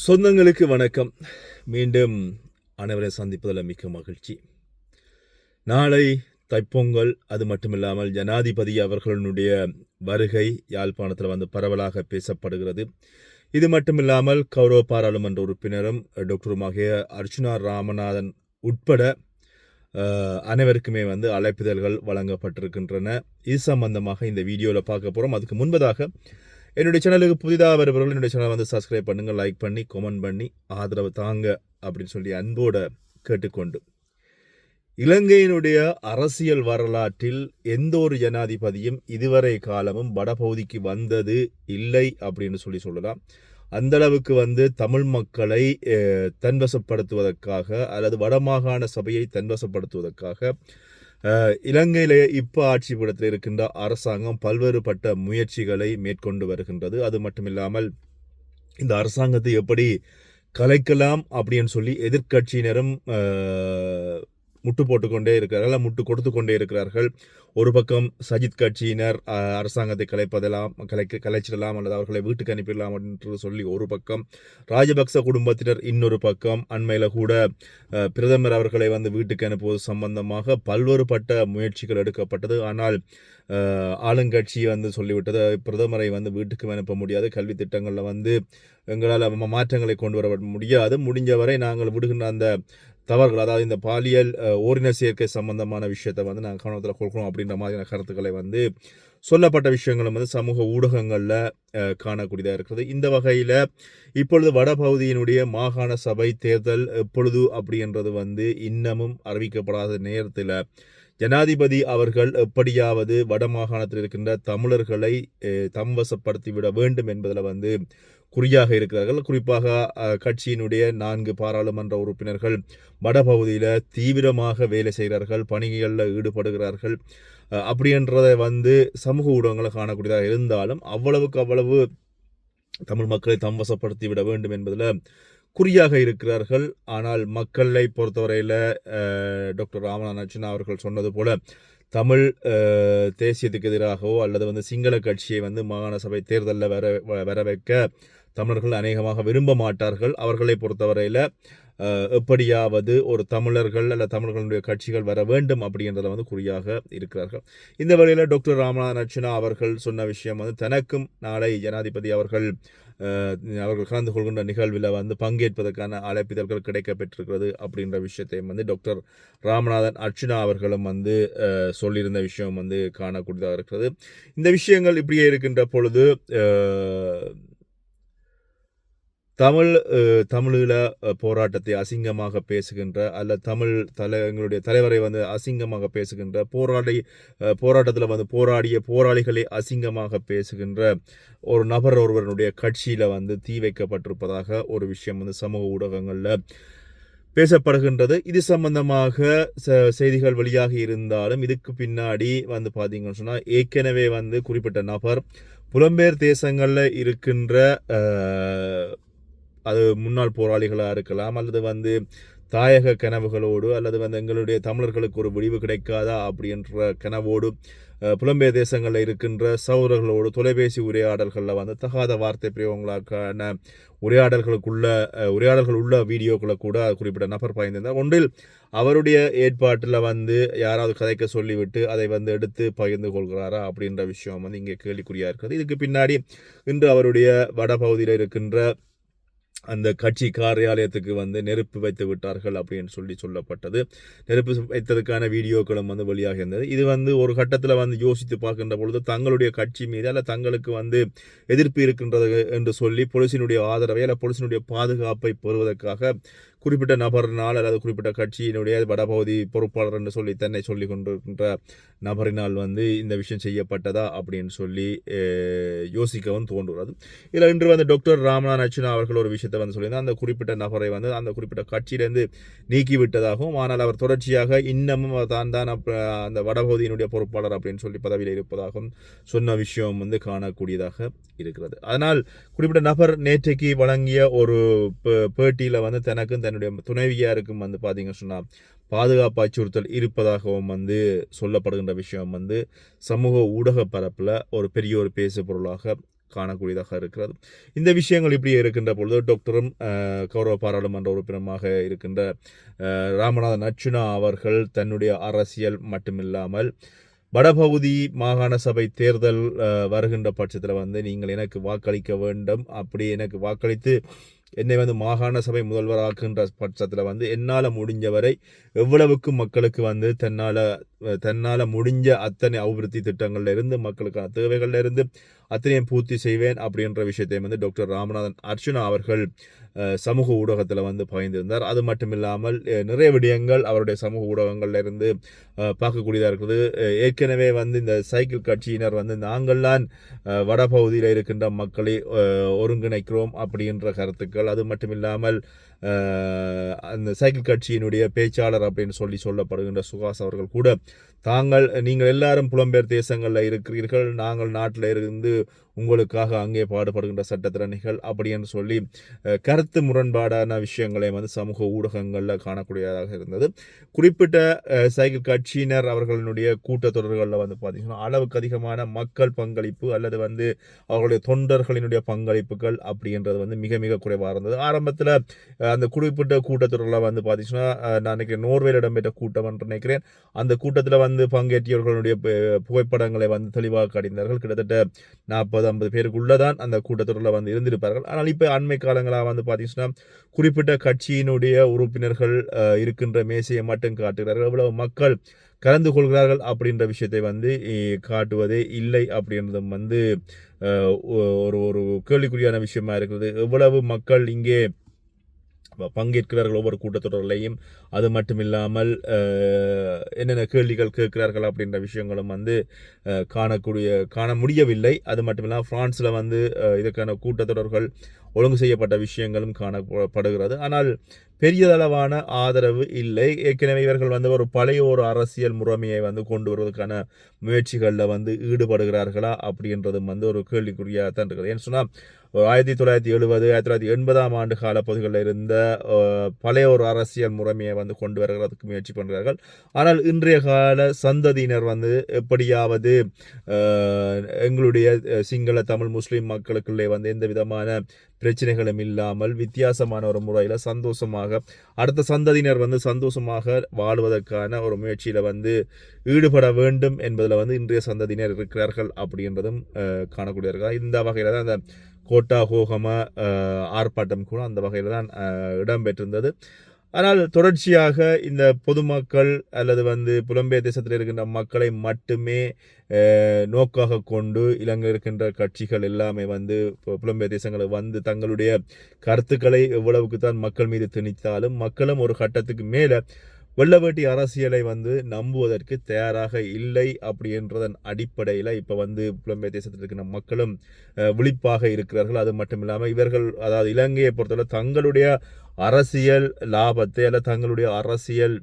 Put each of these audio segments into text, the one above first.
சொந்தங்களுக்கு வணக்கம். மீண்டும் அனைவரை சந்திப்பதில் மிக்க மகிழ்ச்சி. நாளை தைப்பொங்கல் அது மட்டுமில்லாமல் ஜனாதிபதி அவர்களுடைய வருகை யாழ்ப்பாணத்தில் வந்து பரவலாக பேசப்படுகிறது. இது மட்டுமில்லாமல் கௌரவ பாராளுமன்ற உறுப்பினரும் டாக்டருமாகிய அர்ச்சுனா ராமநாதன் உட்பட அனைவருக்குமே வந்து அழைப்பிதழ்கள் வழங்கப்பட்டிருக்கின்றன. இது சம்பந்தமாக இந்த வீடியோவில் பார்க்க போகிறோம் அதுக்கு முன்பதாக என்னுடைய சேனலுக்கு புதிதாக வருபவர்கள் என்னுடைய சேனலை வந்து சப்ஸ்கிரைப் பண்ணுங்கள் லைக் பண்ணி கமெண்ட் பண்ணி ஆதரவு தாங்க அப்படின்னு சொல்லி அன்போட கேட்டுக்கொண்டு. இலங்கையினுடைய அரசியல் வரலாற்றில் எந்த ஒரு ஜனாதிபதியும் இதுவரை காலமும் வடபகுதிக்கு வந்தது இல்லை அப்படின்னு சொல்லி சொல்லலாம். அந்த அளவுக்கு வந்து தமிழ் மக்களை தன்வசப்படுத்துவதற்காக அல்லது வடமாகாண சபையை தன்வசப்படுத்துவதற்காக இலங்கையிலே இப்போ ஆட்சி படத்தில் இருக்கின்ற அரசாங்கம் பல்வேறுபட்ட முயற்சிகளை மேற்கொண்டு வருகின்றது. அது மட்டுமில்லாமல் இந்த அரசாங்கத்தை எப்படி கலைக்கலாம் அப்படின்னு சொல்லி எதிர்க்கட்சியினரும் முட்டு போட்டுக்கொண்டே இருக்கிறார்கள் முட்டு கொடுத்து கொண்டே இருக்கிறார்கள். ஒரு பக்கம் சஜித் கட்சியினர் அரசாங்கத்தை கலைப்பதெல்லாம் கலைக்க கலைச்சிடலாம் அல்லது அவர்களை வீட்டுக்கு அனுப்பிடலாம் என்று சொல்லி ஒரு பக்கம். ராஜபக்ச குடும்பத்தினர் இன்னொரு பக்கம். அண்மையில் கூட பிரதமர் அவர்களை வந்து வீட்டுக்கு அனுப்புவது சம்பந்தமாக பல்வேறுபட்ட முயற்சிகள் எடுக்கப்பட்டது. ஆனால் ஆளுங்கட்சி வந்து சொல்லிவிட்டது பிரதமரை வந்து வீட்டுக்கு அனுப்ப முடியாது. கல்வி திட்டங்களில் வந்து எங்களால் மாற்றங்களை கொண்டு வர முடியாது. முடிஞ்சவரை நாங்கள் விடுகின்ற அந்த தவறுகள் அதாவது இந்த பாலியல் ஓரின சேர்க்கை சம்பந்தமான விஷயத்தை வந்து நாங்கள் கவனத்தில் கொடுக்கணும் அப்படின்ற மாதிரியான கருத்துக்களை வந்து சொல்லப்பட்ட விஷயங்களும் வந்து சமூக ஊடகங்களில் காணக்கூடியதாக இருக்கிறது. இந்த வகையில் இப்பொழுது வடபகுதியினுடைய மாகாண சபை தேர்தல் எப்பொழுது அப்படின்றது வந்து இன்னமும் அறிவிக்கப்படாத நேரத்தில் ஜனாதிபதி அவர்கள் எப்படியாவது வடமாகாணத்தில் இருக்கின்ற தமிழர்களை தம்வசப்படுத்திவிட வேண்டும் என்பதில் வந்து குறியாக இருக்கிறார்கள். குறிப்பாக கட்சியினுடைய நான்கு பாராளுமன்ற உறுப்பினர்கள் வடபகுதியில் தீவிரமாக வேலை செய்கிறார்கள் பணிகளில் ஈடுபடுகிறார்கள். அப்படின்றதை வந்து சமூக ஊடகங்களை காணக்கூடியதாக இருந்தாலும் அவ்வளவுக்கு அவ்வளவு தமிழ் மக்களை தம்வசப்படுத்தி விட வேண்டும் என்பதில் குறியாக இருக்கிறார்கள். ஆனால் மக்களை பொறுத்தவரையில் டாக்டர் ராமநாதன் அர்ச்சனா அவர்கள் சொன்னது போல தமிழ் தேசியத்துக்கு எதிராகவோ அல்லது வந்து சிங்கள கட்சியை வந்து மாகாண சபை தேர்தலில் வர வ- வர வைக்க தமிழர்கள் அநேகமாக விரும்ப மாட்டார்கள். அவர்களை பொறுத்தவரையில் எப்படியாவது ஒரு தமிழர்கள் அல்ல தமிழர்களுடைய கட்சிகள் வர வேண்டும் அப்படின்றத வந்து குறியாக இருக்கிறார்கள். இந்த வழியில் டாக்டர் ராமநாதன் நச்சினா அவர்கள் சொன்ன விஷயம் வந்து தனக்கும் நாளை ஜனாதிபதி அவர்கள் அவர்கள் கலந்து கொள்கின்ற நிகழ்வில் வந்து பங்கேற்பதற்கான அழைப்பிதழ்கள் கிடைக்க பெற்றிருக்கிறது அப்படின்ற விஷயத்தையும் வந்து டாக்டர் ராமநாதன் அர்ச்சனா அவர்களும் வந்து சொல்லியிருந்த விஷயம் வந்து காணக்கூடியதாக இருக்கிறது. இந்த விஷயங்கள் இப்படியே இருக்கின்ற பொழுது தமிழ் தமிழீழ போராட்டத்தை அசிங்கமாக பேசுகின்ற அல்ல தமிழ் தலை எங்களுடைய தலைவரை வந்து அசிங்கமாக பேசுகின்ற போராடி போராட்டத்தில் வந்து போராடிய போராளிகளை அசிங்கமாக பேசுகின்ற ஒரு நபர் ஒருவருடைய கட்சியில் வந்து தீ வைக்கப்பட்டிருப்பதாக ஒரு விஷயம் வந்து சமூக ஊடகங்களில் பேசப்படுகின்றது. இது சம்பந்தமாக ச- செய்திகள் வெளியாக இருந்தாலும் இதுக்கு பின்னாடி வந்து பார்த்தீங்கன்னு சொன்னால் ஏற்கனவே வந்து குறிப்பிட்ட நபர் புலம்பெயர் தேசங்களில் இருக்கின்ற அது முன்னாள் போராளிகளாக இருக்கலாம் அல்லது வந்து தாயக கனவுகளோடு அல்லது வந்து எங்களுடைய தமிழர்களுக்கு ஒரு விடிவு கிடைக்காதா அப்படின்ற கனவோடு புலம்பெயர் தேசங்களில் இருக்கின்ற சௌரர்களோடு தொலைபேசி உரையாடல்களில் வந்து தகாத வார்த்தை பிரிவங்களுக்கான உரையாடல்களுக்குள்ள உரையாடல்கள் உள்ள வீடியோக்களை கூட குறிப்பிட்ட நபர் பயந்திருந்தார் ஒன்றில் அவருடைய ஏற்பாட்டில் வந்து யாராவது கதைக்க சொல்லிவிட்டு அதை வந்து எடுத்து பகிர்ந்து கொள்கிறாரா அப்படின்ற விஷயம் வந்து இங்கே கேள்விக்குறியாக இருக்கிறது. இதுக்கு பின்னாடி இன்று அவருடைய வடபகுதியில் இருக்கின்ற அந்த கட்சி காரியாலயத்துக்கு வந்து நெருப்பு வைத்து விட்டார்கள் அப்படின்னு சொல்லி சொல்லப்பட்டது. நெருப்பு வைத்ததுக்கான வீடியோக்களும் வந்து வெளியாக இருந்தது. இது வந்து ஒரு கட்டத்தில் வந்து யோசித்து பார்க்கின்ற பொழுது தங்களுடைய கட்சி மீது அல்ல தங்களுக்கு வந்து எதிர்ப்பு இருக்கின்றது என்று சொல்லி பொலிசினுடைய ஆதரவை அல்ல பொலிசினுடைய பாதுகாப்பை பெறுவதற்காக குறிப்பிட்ட நபரினால் அல்லது குறிப்பிட்ட கட்சியினுடைய வடபகுதி பொறுப்பாளர் என்று சொல்லி தன்னை சொல்லி கொண்டிருக்கின்ற நபரினால் வந்து இந்த விஷயம் செய்யப்பட்டதா அப்படின்னு சொல்லி யோசிக்கவும் தோன்றுகிறது. இதில் இன்று வந்து டாக்டர் ராமநாத் அர்ச்சனா அவர்கள் ஒரு விஷயத்தை வந்து சொல்லியிருந்தார் அந்த குறிப்பிட்ட நபரை வந்து அந்த குறிப்பிட்ட கட்சியிலேருந்து நீக்கி விட்டதாகவும் ஆனால் அவர் தொடர்ச்சியாக இன்னமும் தான் தான் அந்த வடபகுதியினுடைய பொறுப்பாளர் அப்படின்னு சொல்லி பதவியில் இருப்பதாகவும் சொன்ன விஷயம் வந்து காணக்கூடியதாக இருக்கிறது. அதனால் குறிப்பிட்ட நபர் நேற்றைக்கு வழங்கிய ஒரு பேட்டியில் வந்து தனக்கும் தன்னுடைய துணைவியாருக்கும் வந்து பார்த்தீங்க சொன்னால் பாதுகாப்பு அச்சுறுத்தல் இருப்பதாகவும் வந்து சொல்லப்படுகின்ற விஷயம் வந்து சமூக ஊடக பரப்பில் ஒரு பெரிய ஒரு பேசு பொருளாக காணக்கூடியதாக இருக்கிறது. இந்த விஷயங்கள் இப்படி இருக்கின்ற பொழுது டாக்டரும் கௌரவ பாராளுமன்ற உறுப்பினருமாக இருக்கின்ற ராமநாதன் அர்ச்சுனா அவர்கள் தன்னுடைய அரசியல் மட்டுமில்லாமல் வடபகுதி மாகாண சபை தேர்தல் வருகின்ற பட்சத்தில் வந்து நீங்கள் எனக்கு வாக்களிக்க வேண்டும். அப்படி எனக்கு வாக்களித்து என்னை வந்து மாகாண சபை முதல்வராக்குன்ற பட்சத்தில் வந்து என்னால் முடிஞ்சவரை எவ்வளவுக்கு மக்களுக்கு வந்து தன்னால் தன்னால் முடிஞ்ச அத்தனை அபிவிருத்தி திட்டங்கள்ல இருந்து மக்களுக்கான தேவைகள்ல இருந்து அத்தனையும் பூர்த்தி செய்வேன் அப்படின்ற விஷயத்தை வந்து டாக்டர் ராமநாதன் அர்ச்சுனா அவர்கள் சமூக ஊடகத்தில் வந்து பகிர்ந்திருந்தார். அது மட்டும் இல்லாமல் நிறைய விடயங்கள் அவருடைய சமூக ஊடகங்கள்ல இருந்து பார்க்கக்கூடியதாக இருக்குது. ஏற்கனவே வந்து இந்த சைக்கிள் கட்சியினர் வந்து நாங்கள்தான் வடபகுதியில் இருக்கின்ற மக்களை ஒருங்கிணைக்கிறோம் அப்படின்ற கருத்துக்கள். அது மட்டும் இல்லாமல் அந்த சைக்கிள் கட்சியினுடைய பேச்சாளர் அப்படின்னு சொல்லி சொல்லப்படுகின்ற சுகாஸ் அவர்கள் கூட தாங்கள் நீங்கள் எல்லாரும் புலம்பெயர் தேசங்களில் இருக்கிறீர்கள் நாங்கள் நாட்டில் இருந்து உங்களுக்காக அங்கே பாடுபடுகின்ற சட்டத்திறனைகள் அப்படி என்று சொல்லி கருத்து முரண்பாடான விஷயங்களை வந்து சமூக ஊடகங்களில் காணக்கூடியதாக இருந்தது. குறிப்பிட்ட சைக்கிள் கட்சியினர் அவர்களுடைய கூட்டத்தொடர்களில் வந்து பார்த்தீங்கன்னா அளவுக்கு அதிகமான மக்கள் பங்களிப்பு அல்லது வந்து அவர்களுடைய தொண்டர்களினுடைய பங்களிப்புகள் அப்படின்றது வந்து மிக மிக குறைவாக இருந்தது. ஆரம்பத்தில் அந்த குறிப்பிட்ட கூட்டத்தொடரில் வந்து பார்த்தீங்கன்னா நான் நினைக்கிறேன் நோர்வேல இடம்பெற்ற கூட்டம் என்று நினைக்கிறேன். அந்த கூட்டத்தில் வந்து பங்கேற்றியவர்களுடைய புகைப்படங்களை வந்து தெளிவாக கடிந்தார்கள். கிட்டத்தட்ட நாற்பது ஐம்பது பேருக்குள்ளதான் அந்த கூட்டத்தொடரில் வந்து இருந்திருப்பார்கள். ஆனால் இப்போ அண்மை காலங்களாக வந்து பார்த்தீங்கன்னா குறிப்பிட்ட கட்சியினுடைய உறுப்பினர்கள் இருக்கின்ற மேசையை மட்டும் காட்டுகிறார்கள். எவ்வளவு மக்கள் கலந்து கொள்கிறார்கள் அப்படின்ற விஷயத்தை வந்து காட்டுவதே இல்லை அப்படின்றதும் வந்து ஒரு ஒரு கேள்விக்குறியான விஷயமா இருக்கிறது. எவ்வளவு மக்கள் இங்கே பங்கேற்கிறார்கள் ஒவ்வொரு கூட்டத்தொடரிலையும் அது மட்டும் இல்லாமல் என்னென்ன கேள்விகள் கேட்கிறார்கள் அப்படின்ற விஷயங்களும் வந்து காணக்கூடிய காண முடியவில்லை. அது மட்டும் இல்லாமல் பிரான்ஸில் வந்து இதுக்கான இதற்கான கூட்டத்தொடர்கள் ஒழுங்கு செய்யப்பட்ட விஷயங்களும் காணப்படுகிறது. ஆனால் பெரியதளவான ஆதரவு இல்லை. ஏற்கனவே இவர்கள் வந்து ஒரு பழைய ஒரு அரசியல் முறைமையை வந்து கொண்டு வருவதற்கான முயற்சிகளில் வந்து ஈடுபடுகிறார்களா அப்படின்றதும் வந்து ஒரு கேள்விக்குறியாக தான் இருக்குது. ஏன்னு சொன்னால் ஒரு ஆயிரத்தி தொள்ளாயிரத்தி எழுபது ஆயிரத்தி தொள்ளாயிரத்தி எண்பதாம் ஆண்டு கால பகுதிகளில் இருந்த பழைய ஒரு அரசியல் முறைமையை வந்து கொண்டு வருகிறதுக்கு முயற்சி பண்ணுறார்கள் ஆனால் இன்றைய கால சந்ததியினர் வந்து எப்படியாவது எங்களுடைய சிங்கள தமிழ் முஸ்லீம் மக்களுக்குள்ளே வந்து எந்த விதமான பிரச்சனைகளும் இல்லாமல் வித்தியாசமான ஒரு முறையில் சந்தோஷமாக அடுத்த சந்ததியினர் வந்து சந்தோஷமாக வாழ்வதற்கான ஒரு முயற்சியில் வந்து ஈடுபட வேண்டும் என்பதில் வந்து இன்றைய சந்ததியினர் இருக்கிறார்கள் அப்படின்றதும் அஹ், காணக்கூடியவர்கள் இந்த வகையில் தான் அந்த கோட்டா ஹோகம ஆர்ப்பாட்டம் கூட அந்த வகையில் தான் இடம்பெற்றிருந்தது. ஆனால் தொடர்ச்சியாக இந்த பொதுமக்கள் அல்லது வந்து புலம்பெயர் தேசத்தில் இருக்கின்ற மக்களை மட்டுமே நோக்காக கொண்டு இலங்கையில் இருக்கின்ற கட்சிகள் எல்லாமே வந்து புலம்பெயர் தேசங்களுக்கு வந்து தங்களுடைய கருத்துக்களை எவ்வளவுக்கு தான் மக்கள் மீது திணித்தாலும் மக்களும் ஒரு கட்டத்துக்கு மேலே வெள்ளவேட்டி அரசியலை வந்து நம்புவதற்கு தயாராக இல்லை அப்படின்றதன் அடிப்படையில் இப்போ வந்து புலம்பெயர் தேசத்தில் இருக்கிற மக்களும் விழிப்பாக இருக்கிறார்கள். அது மட்டும் இல்லாமல் இவர்கள் அதாவது இலங்கையை பொறுத்தவரை தங்களுடைய அரசியல் லாபத்தை அல்ல தங்களுடைய அரசியல்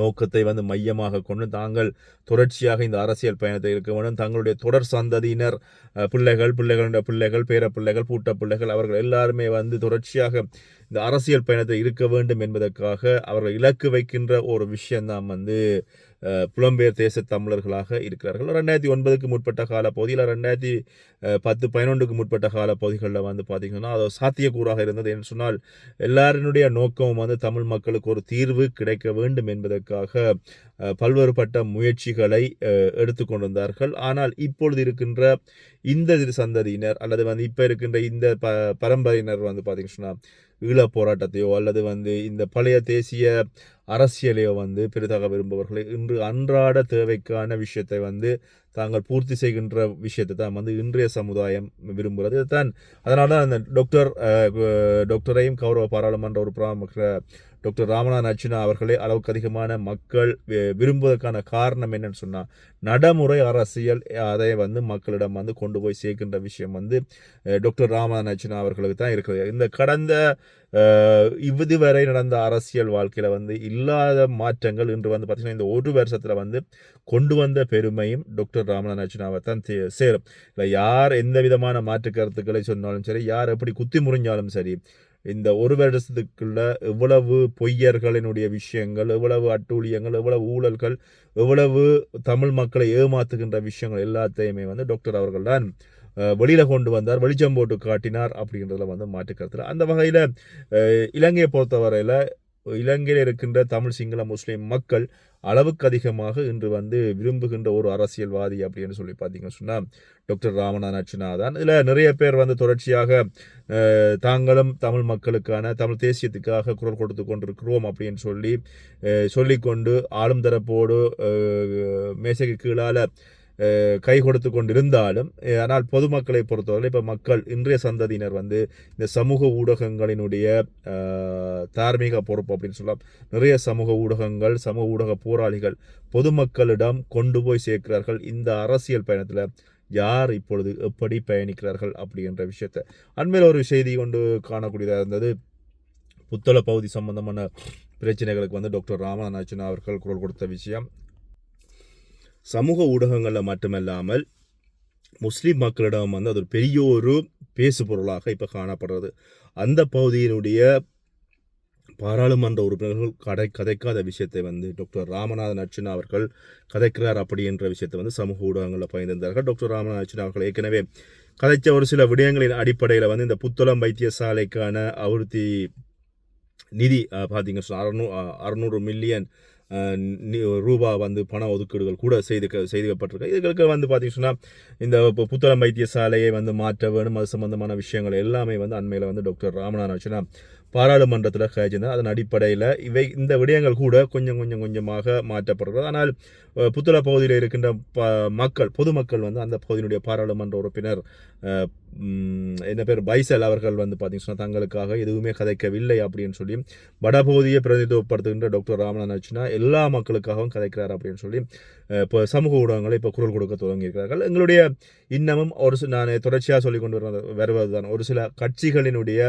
நோக்கத்தை வந்து மையமாக கொண்டு தாங்கள் தொடர்ச்சியாக இந்த அரசியல் பயணத்தை இருக்க வேண்டும். தங்களுடைய தொடர் சந்ததியினர் பிள்ளைகள் பிள்ளைகளுடைய பிள்ளைகள் பேர பிள்ளைகள் பூட்ட பிள்ளைகள் அவர்கள் எல்லாருமே வந்து தொடர்ச்சியாக இந்த அரசியல் பயணத்தை இருக்க வேண்டும் என்பதற்காக அவர்கள் இலக்கு வைக்கின்ற ஒரு விஷயம்தான் வந்து புலம்பெயர் தேச தமிழர்களாக இருக்கிறார்கள். ரெண்டாயிரத்தி ஒன்பதுக்கு முற்பட்ட கால பகுதியில் ரெண்டாயிரத்தி பத்து பதினொன்றுக்கு முற்பட்ட கால பகுதிகளில் வந்து பார்த்திங்கன்னா அது சாத்தியக்கூறாக இருந்தது என்று சொன்னால் எல்லாருடைய நோக்கம் வந்து தமிழ் மக்களுக்கு ஒரு தீர்வு கிடைக்க வேண்டும் என்பதற்காக பல்வேறுபட்ட முயற்சிகளை எடுத்துக்கொண்டிருந்தார்கள் ஆனால் இப்பொழுது இருக்கின்ற இந்த சந்ததியினர் அல்லது வந்து இப்போ இருக்கின்ற இந்த ப பரம்பரையினர் வந்து பார்த்தீங்கன்னு ஈழ ஈழப் போராட்டத்தையோ அல்லது வந்து இந்த பழைய தேசிய அரசியலையோ வந்து பெரிதாக விரும்புபவர்களை இன்று அன்றாட தேவைக்கான விஷயத்தை வந்து தாங்கள் பூர்த்தி செய்கின்ற விஷயத்தை தான் வந்து இன்றைய சமுதாயம் விரும்புகிறது. இதுதான் அதனால தான் அந்த டாக்டர் டாக்டரையும் கௌரவ பாராளுமன்ற உறுப்பினர் டாக்டர் ராமநாதன் அர்ச்சுனா அவர்களே அளவுக்கு அதிகமான மக்கள் வி- விரும்புவதற்கான காரணம் என்னன்னு சொன்னால் நடைமுறை அரசியல் அதை வந்து மக்களிடம் வந்து கொண்டு போய் சேர்க்கின்ற விஷயம் வந்து டாக்டர் ராமநாதன் அர்ச்சுனா அவர்களுக்கு தான் இருக்குது இந்த கடந்த அஹ், இதுவரை நடந்த அரசியல் வாழ்க்கையில் வந்து இல்லாத மாற்றங்கள் இன்று வந்து பார்த்திங்கன்னா இந்த ஒரு வருஷத்தில் வந்து கொண்டு வந்த பெருமையும் டாக்டர் ராமநாதன் அர்ச்சுனாவை தான் சேரும். இல்லை யார் எந்த விதமான மாற்று கருத்துக்களை சொன்னாலும் சரி யார் எப்படி குத்தி முறிஞ்சாலும் சரி இந்த ஒரு வருஷத்துக்குள்ள எவ்வளவு பொய்யர்களினுடைய விஷயங்கள் எவ்வளவு அட்டூழியங்கள் எவ்வளவு ஊழல்கள் எவ்வளவு தமிழ் மக்களை ஏமாத்துகின்ற விஷயங்கள் எல்லாத்தையுமே வந்து டாக்டர் அவர்கள் தான் வெளியில் கொண்டு வந்தார் வெளிச்சம் போட்டு காட்டினார் அப்படின்றதுல வந்து மாற்றுக்கருத்தில் அந்த வகையில் இலங்கையை பொறுத்தவரையில் இலங்கையில் இருக்கின்ற தமிழ் சிங்கள முஸ்லீம் மக்கள் அளவுக்கு அதிகமாக இன்று வந்து விரும்புகின்ற ஒரு அரசியல்வாதி அப்படின்னு சொல்லி பார்த்தீங்கன்னு சொன்னால் டாக்டர் ராமநாதன் தான் இதில் நிறைய பேர் வந்து தொடர்ச்சியாக தாங்களும் தமிழ் மக்களுக்கான தமிழ் தேசியத்துக்காக குரல் கொடுத்து கொண்டிருக்கிறோம் அப்படின்னு சொல்லி சொல்லிக்கொண்டு ஆளும் தரப்போடு மேசைக்கு கீழால் கை கொடுத்து கொண்டிருந்தாலும் ஆனால் பொதுமக்களை பொறுத்தவரை இப்போ மக்கள் இன்றைய சந்ததியினர் வந்து இந்த சமூக ஊடகங்களினுடைய தார்மீக பொறுப்பு அப்படின்னு சொல்லலாம். நிறைய சமூக ஊடகங்கள் சமூக ஊடக போராளிகள் பொதுமக்களிடம் கொண்டு போய் சேர்க்கிறார்கள். இந்த அரசியல் பயணத்தில் யார் இப்பொழுது எப்படி பயணிக்கிறார்கள் அப்படின்ற விஷயத்தை. அண்மையில் ஒரு செய்தி கொண்டு காணக்கூடியதாக இருந்தது. புத்தள பகுதி சம்பந்தமான பிரச்சனைகளுக்கு வந்து டாக்டர் ராமநாதன் அவர்கள் குரல் கொடுத்த விஷயம். சமூக ஊடகங்களில் மட்டுமல்லாமல் முஸ்லீம் மக்களிடம் வந்து அது ஒரு பெரிய ஒரு பேசு பொருளாக இப்போ காணப்படுறது. அந்த பகுதியினுடைய பாராளுமன்ற உறுப்பினர்கள் கடை கதைக்காத விஷயத்தை வந்து டாக்டர் ராமநாதன் அர்ச்சனா அவர்கள் கதைக்கிறார் அப்படின்ற விஷயத்தை வந்து சமூக ஊடகங்களில் பயந்திருந்தார்கள் டாக்டர் ராமநாதன் அர்ச்சனா அவர்கள் ஏற்கனவே கதைச்ச ஒரு சில விடயங்களின் அடிப்படையில் வந்து இந்த புத்தளம் வைத்தியசாலைக்கான அபிவிருத்தி நிதி அஹ், பார்த்தீங்க அறுநூ அறுநூறு மில்லியன் ரூபா வந்து பண ஒதுக்கீடுகள் கூட செய்து செய்துக்கப்பட்டிருக்கு. இதுகளுக்கு வந்து பார்த்தீங்கன்னா சொன்னா, இந்த பு- புத்தளம் வைத்தியசாலையை வந்து மாற்ற வேணும். அது சம்பந்தமான விஷயங்கள் எல்லாமே வந்து அண்மையில் வந்து டாக்டர் ராமநாதன் வச்சுன்னா பாராளுமன்றத்தில் கழிச்சிருந்தார் அதன் அடிப்படையில் இவை இந்த விடயங்கள் கூட கொஞ்சம் கொஞ்சம் கொஞ்சமாக மாற்றப்படுகிறது. ஆனால் அஹ், புத்தள பகுதியில் இருக்கின்ற ப மக்கள் பொதுமக்கள் வந்து அந்த பகுதியினுடைய பாராளுமன்ற உறுப்பினர் என்ன பேர் பைசல் அவர்கள் வந்து பார்த்தீங்கன்னா தங்களுக்காக எதுவுமே கதைக்கவில்லை அப்படின்னு சொல்லி வடபகுதியை பிரதிநிதித்துவப்படுத்துகின்ற டாக்டர் ராமநாதன் அர்ச்சனா எல்லா மக்களுக்காகவும் கதைக்கிறார் அப்படின்னு சொல்லி இப்போ சமூக ஊடகங்களை இப்போ குரல் கொடுக்க தொடங்கியிருக்கிறார்கள். எங்களுடைய இன்னமும் ஒரு நான் தொடர்ச்சியாக சொல்லி கொண்டு வருவது வருவதுதான். ஒரு சில கட்சிகளினுடைய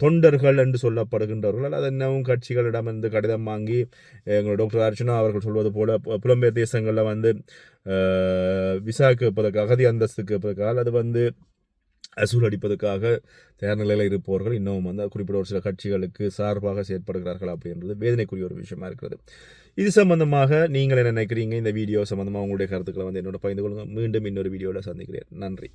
தொண்டர்கள் என்று சொல்லப்படுகின்றவர்கள். அது இன்னமும் கட்சிகளிடமிருந்து கடிதம் வாங்கி எங்கள் டாக்டர் அர்ச்சனா அவர்கள் சொல்வது போல புலம்பெயர் தேசங்களில் வந்து அஹ், விசா அகதி அந்தஸ்து கேட்பதற்காக அது வந்து அசூல் அடிப்பதற்காக தயார் நிலையில் இருப்பவர்கள் இன்னமும் வந்து குறிப்பிட்ட ஒரு சில கட்சிகளுக்கு சார்பாக செயற்படுகிறார்கள் அப்படின்றது வேதனைக்குரிய ஒரு விஷயமா இருக்கிறது. இது சம்பந்தமாக நீங்கள் என்ன நினைக்கிறீங்க? இந்த வீடியோ சம்பந்தமாக உங்களுடைய கருத்துக்களை வந்து என்னோட பகிர்ந்து கொள்ளுங்கள் மீண்டும் இன்னொரு வீடியோவில் சந்திக்கிறேன். நன்றி.